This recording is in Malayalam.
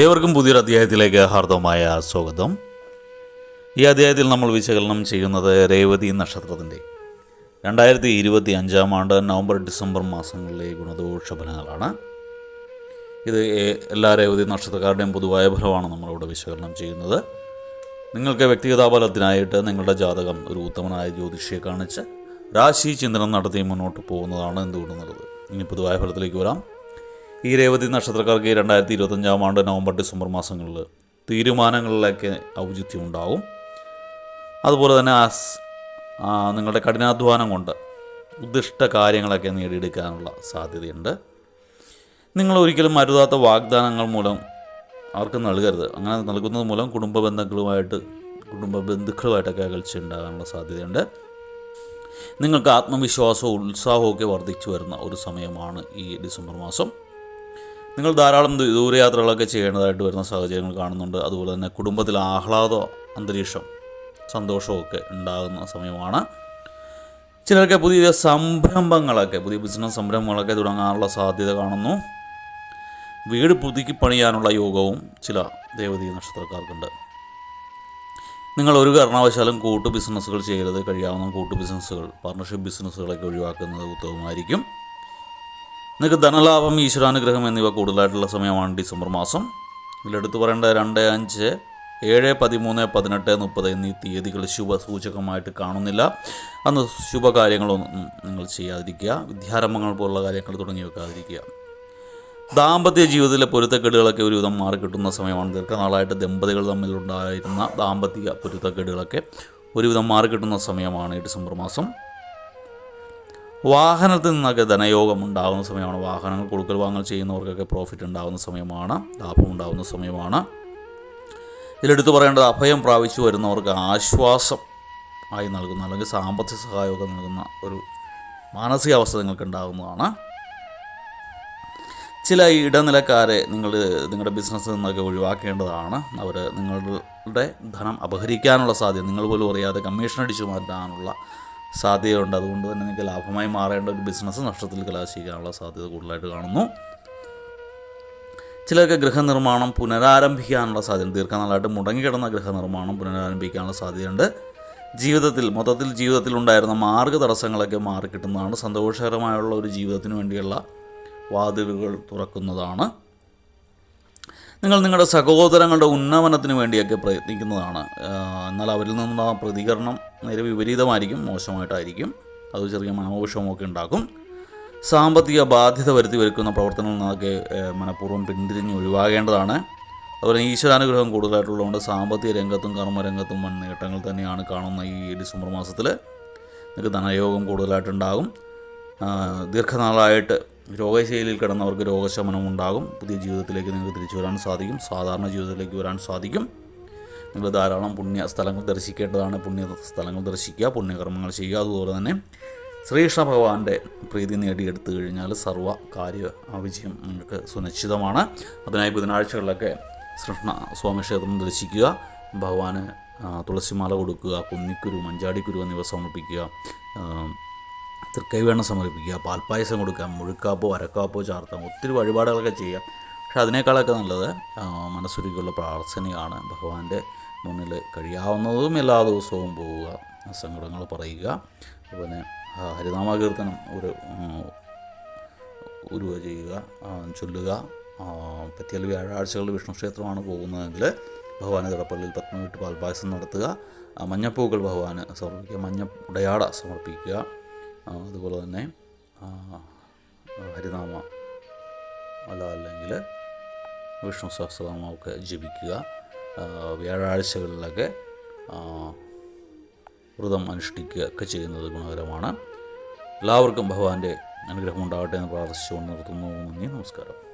ഏവർക്കും പുതിയൊരു അധ്യായത്തിലേക്ക് ഹാർദവമായ സ്വാഗതം. ഈ അധ്യായത്തിൽ നമ്മൾ വിശകലനം ചെയ്യുന്നത് രേവതി നക്ഷത്രത്തിന്റെ രണ്ടായിരത്തി ഇരുപത്തി അഞ്ചാം ആണ്ട് നവംബർ ഡിസംബർ മാസങ്ങളിലെ ഗുണദോഷ ഫലങ്ങളാണ് ഇത് എല്ലാ രേവതി നക്ഷത്രക്കാരുടെയും പൊതുവായ ഫലമാണ് നമ്മളിവിടെ വിശകലനം ചെയ്യുന്നത്. നിങ്ങൾക്ക് വ്യക്തിഗത ഫലത്തിനായിട്ട് നിങ്ങളുടെ ജാതകം ഒരു ഉത്തമനായ ജ്യോതിഷിയെ കാണിച്ച് രാശി ചിന്തനം നടത്തി മുന്നോട്ട് പോകുന്നതാണ് എന്തുകൊണ്ടെന്നുള്ളത്. ഇനി പൊതുവായ ഫലത്തിലേക്ക് വരാം. ഈ രേവതി നക്ഷത്രക്കാർക്ക് രണ്ടായിരത്തി ഇരുപത്തഞ്ചാം ആണ്ട് നവംബർ ഡിസംബർ മാസങ്ങളിൽ തീരുമാനങ്ങളിലൊക്കെ ഔചിത്യം ഉണ്ടാവും അതുപോലെ തന്നെ നിങ്ങളുടെ കഠിനാധ്വാനം കൊണ്ട് ഉദ്ദിഷ്ട കാര്യങ്ങളൊക്കെ നേടിയെടുക്കാനുള്ള സാധ്യതയുണ്ട്. നിങ്ങൾ ഒരിക്കലും അരുതാത്ത വാഗ്ദാനങ്ങൾ മൂലം അവർക്ക് നൽകരുത്. അങ്ങനെ നൽകുന്നത് മൂലം കുടുംബ ബന്ധങ്ങളുമായിട്ട് കുടുംബ ബന്ധുക്കളുമായിട്ടൊക്കെ അകൽച്ച ഉണ്ടാകാനുള്ള സാധ്യതയുണ്ട്. നിങ്ങൾക്ക് ആത്മവിശ്വാസവും ഉത്സാഹവും ഒക്കെ വർദ്ധിച്ചു വരുന്ന ഒരു സമയമാണ് ഈ ഡിസംബർ മാസം. നിങ്ങൾ ധാരാളം ദൂരയാത്രകളൊക്കെ ചെയ്യേണ്ടതായിട്ട് വരുന്ന സാഹചര്യങ്ങൾ കാണുന്നുണ്ട്. അതുപോലെ തന്നെ കുടുംബത്തിൽ ആഹ്ലാദ അന്തരീക്ഷം സന്തോഷമൊക്കെ ഉണ്ടാകുന്ന സമയമാണ്. ചിലർക്ക് പുതിയ സംരംഭങ്ങളൊക്കെ പുതിയ ബിസിനസ് സംരംഭങ്ങളൊക്കെ തുടങ്ങാനുള്ള സാധ്യത കാണുന്നു. വീട് പുതുക്കി പണിയാനുള്ള യോഗവും ചില ദേവതീ നക്ഷത്രക്കാർക്കുണ്ട്. നിങ്ങൾ ഒരു കാരണവശാലും കൂട്ടു ബിസിനസ്സുകൾ ചെയ്യരുത്. കഴിയാവുന്ന കൂട്ടു ബിസിനസ്സുകൾ പാർട്ണർഷിപ്പ് ബിസിനസ്സുകളൊക്കെ ഒഴിവാക്കുന്നത് ഉത്തമമായിരിക്കും. നിങ്ങൾക്ക് ധനലാഭം ഈശ്വരാനുഗ്രഹം എന്നിവ കൂടുതലായിട്ടുള്ള സമയമാണ് ഡിസംബർ മാസം. ഇതിലെടുത്ത് പറയേണ്ട രണ്ട് അഞ്ച് ഏഴ് പതിമൂന്ന് പതിനെട്ട് മുപ്പത് എന്നീ തീയതികൾ ശുഭസൂചകമായിട്ട് കാണുന്നില്ല. അന്ന് ശുഭകാര്യങ്ങളൊന്നും നിങ്ങൾ ചെയ്യാതിരിക്കുക. വിദ്യാരംഭങ്ങൾ പോലുള്ള കാര്യങ്ങൾ തുടങ്ങി വെക്കാതിരിക്കുക. ദാമ്പത്യ ജീവിതത്തിലെ പൊരുത്തക്കേടുകളൊക്കെ ഒരുവിധം മാറിക്കിട്ടുന്ന സമയമാണ്. ദീർഘനാളായിട്ട് ദമ്പതികൾ തമ്മിലുണ്ടായിരുന്ന ദാമ്പത്യ പൊരുത്തക്കേടുകളൊക്കെ ഒരുവിധം മാറിക്കിട്ടുന്ന സമയമാണ് ഈ ഡിസംബർ മാസം. വാഹനത്തിൽ നിന്നൊക്കെ ധനയോഗം ഉണ്ടാകുന്ന സമയമാണ്. വാഹനങ്ങൾ കൊടുക്കൽ വാങ്ങൽ ചെയ്യുന്നവർക്കൊക്കെ പ്രോഫിറ്റ് ഉണ്ടാകുന്ന സമയമാണ്. ലാഭം ഉണ്ടാകുന്ന സമയമാണ്. ഇതിലെടുത്തു പറയേണ്ടത് അഭയം പ്രാപിച്ചു വരുന്നവർക്ക് ആശ്വാസം ആയി നൽകുന്ന അല്ലെങ്കിൽ സാമ്പത്തിക സഹായമൊക്കെ നൽകുന്ന ഒരു മാനസികാവസ്ഥ നിങ്ങൾക്ക് ഉണ്ടാകുന്നതാണ്. ചില ഇടനിലക്കാരെ നിങ്ങൾ നിങ്ങളുടെ ബിസിനസ്സിൽ നിന്നൊക്കെ ഒഴിവാക്കേണ്ടതാണ്. അവർ നിങ്ങളുടെ ധനം അപഹരിക്കാനുള്ള സാധ്യത നിങ്ങൾ പോലും അറിയാതെ കമ്മീഷൻ അടിച്ചു മാറ്റാനുള്ള സാധ്യതയുണ്ട്. അതുകൊണ്ട് തന്നെ നിങ്ങൾക്ക് ലാഭമായി മാറേണ്ട ഒരു ബിസിനസ് നഷ്ടത്തിൽ കലാശിക്കാനുള്ള സാധ്യത കൂടുതലായിട്ട് കാണുന്നു. ചിലർക്ക് ഗൃഹനിർമ്മാണം പുനരാരംഭിക്കാനുള്ള സാധ്യത ദീർഘനാളായിട്ട് മുടങ്ങിക്കിടന്ന ഗൃഹനിർമ്മാണം പുനരാരംഭിക്കാനുള്ള സാധ്യതയുണ്ട്. ജീവിതത്തിൽ മൊത്തത്തിൽ ജീവിതത്തിൽ ഉണ്ടായിരുന്ന മാർഗ തടസ്സങ്ങളൊക്കെ മാറിക്കിട്ടുന്നതാണ്. സന്തോഷകരമായുള്ള ഒരു ജീവിതത്തിന് വേണ്ടിയുള്ള വാതിലുകൾ തുറക്കുന്നതാണ്. നിങ്ങൾ നിങ്ങളുടെ സഹോദരങ്ങളുടെ ഉന്നമനത്തിന് വേണ്ടിയൊക്കെ പ്രയത്നിക്കുന്നതാണ്. എന്നാൽ അവരിൽ നിന്നുള്ള പ്രതികരണം നേരെ വിപരീതമായിരിക്കും മോശമായിട്ടായിരിക്കും. അത് ചെറിയ മനോവിഷമൊക്കെ ഉണ്ടാക്കും. സാമ്പത്തിക ബാധ്യത വരുത്തി വരുക്കുന്ന പ്രവർത്തനങ്ങളിൽ നിന്നൊക്കെ മനഃപൂർവം പിന്തിരിഞ്ഞ് ഒഴിവാകേണ്ടതാണ്. അതുപോലെ ഈശ്വരാനുഗ്രഹം കൂടുതലായിട്ടുള്ളതുകൊണ്ട് സാമ്പത്തിക രംഗത്തും കർമ്മരംഗത്തും വൻ നേട്ടങ്ങൾ തന്നെയാണ് കാണുന്ന ഈ ഡിസംബർ മാസത്തിൽ നിങ്ങൾക്ക് ധനയോഗം കൂടുതലായിട്ടുണ്ടാകും. ദീർഘനാളായിട്ട് രോഗശൈലിയിൽ കിടന്നവർക്ക് രോഗശമനം ഉണ്ടാകും പുതിയ ജീവിതത്തിലേക്ക് നിങ്ങൾക്ക് തിരിച്ചു വരാൻ സാധിക്കും. സാധാരണ ജീവിതത്തിലേക്ക് വരാൻ സാധിക്കും. നിങ്ങൾ ധാരാളം പുണ്യ സ്ഥലങ്ങൾ ദർശിക്കേണ്ടതാണ്. പുണ്യ സ്ഥലങ്ങൾ ദർശിക്കുക പുണ്യകർമ്മങ്ങൾ ചെയ്യുക. അതുപോലെ തന്നെ ശ്രീകൃഷ്ണ ഭഗവാന്റെ പ്രീതി നേടിയെടുത്തു കഴിഞ്ഞാൽ സർവ കാര്യ വിജയം നിങ്ങൾക്ക് സുനിശ്ചിതമാണ്. അതിനായി ബുധനാഴ്ചകളിലൊക്കെ കൃഷ്ണ സ്വാമി ക്ഷേത്രം ദർശിക്കുക ഭഗവാന് തുളസിമാല കൊടുക്കുക കുന്നിക്കുരു മഞ്ചാടിക്കുരു എന്നിവ സമർപ്പിക്കുക തൃക്കൈവേണം സമർപ്പിക്കുക പാൽപ്പായസം കൊടുക്കുക മുഴുക്കാപ്പോ അരക്കാപ്പോ ചാർത്താം ഒത്തിരി വഴിപാടുകളൊക്കെ ചെയ്യാം പക്ഷെ അതിനേക്കാളൊക്കെ നല്ലത് മനസ്സുരുക്കിയുള്ള പ്രാർത്ഥനയാണ് ഭഗവാന്റെ മുന്നിൽ കഴിയാവുന്നതും എല്ലാ ദിവസവും പോവുക സങ്കടങ്ങൾ പറയുക. ഹരിനാമ ഹരിനാമകീർത്തനം ഒരു ഉരുവ ചെയ്യുക ചൊല്ലുക. പറ്റിയൽ വ്യാഴാഴ്ചകളിൽ വിഷ്ണു ക്ഷേത്രമാണ് പോകുന്നതെങ്കിൽ ഭഗവാന് തിടപ്പള്ളിയിൽ പത്മവിട്ട് പാൽപായസം നടത്തുക. മഞ്ഞപ്പൂക്കൾ ഭഗവാന് സമർപ്പിക്കുക മഞ്ഞ ഉടയാട സമർപ്പിക്കുക. അതുപോലെ തന്നെ ഹരിനാമ അല്ല അല്ലെങ്കിൽ വിഷ്ണു സഹസ്രനാമമൊക്കെ ജപിക്കുക. വ്യാഴാഴ്ചകളിലൊക്കെ വ്രതം അനുഷ്ഠിക്കുക ഒക്കെ ചെയ്യുന്നത് ഗുണകരമാണ്. എല്ലാവർക്കും ഭഗവാന്റെ അനുഗ്രഹം ഉണ്ടാകട്ടെ എന്ന് പ്രാർത്ഥിച്ചുകൊണ്ട് നിർത്തുന്നു. നന്ദി നമസ്കാരം.